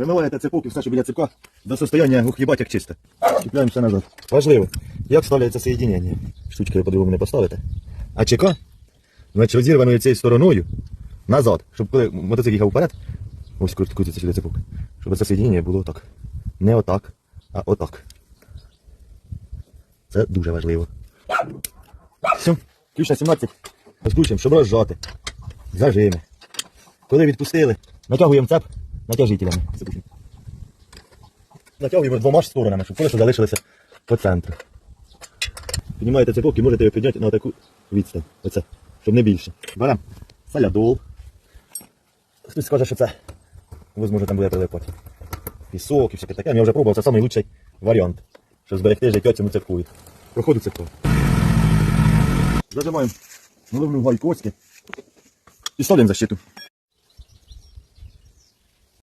Вимиваєте цепок і все, що біля цепка до состояння ух, їбать, як чисте. Чіпляємо назад. Важливо, як ставляється соєдінення. Штучки ви по-другому не поставите. А ЧК, значить розірваною цією стороною назад, щоб коли мотоцикл їхав вперед, ось крут- крутиться сюди цепок, щоб це соєдінення було так. Не отак, а отак. Це дуже важливо. Все, ключ на 17. Розкручуємо, щоб розжати. Зажими. Коли відпустили, натягуємо цеп натяжителями. Натягуємо двома ж сторонами, щоб колеса залишилися по центру. Піднімаєте цепок і можете його підняти на таку відстань. Оце, щоб не більше. Беремо салядол. Хтось скаже, що це можливо там буде прилипати. Пісок і всяке таке. Я вже пробував, це найкращий варіант, щоб зберегти життя цьому цепку. Проходу цепку. Зажимаємо наливну гайку оськи і ставимо защиту.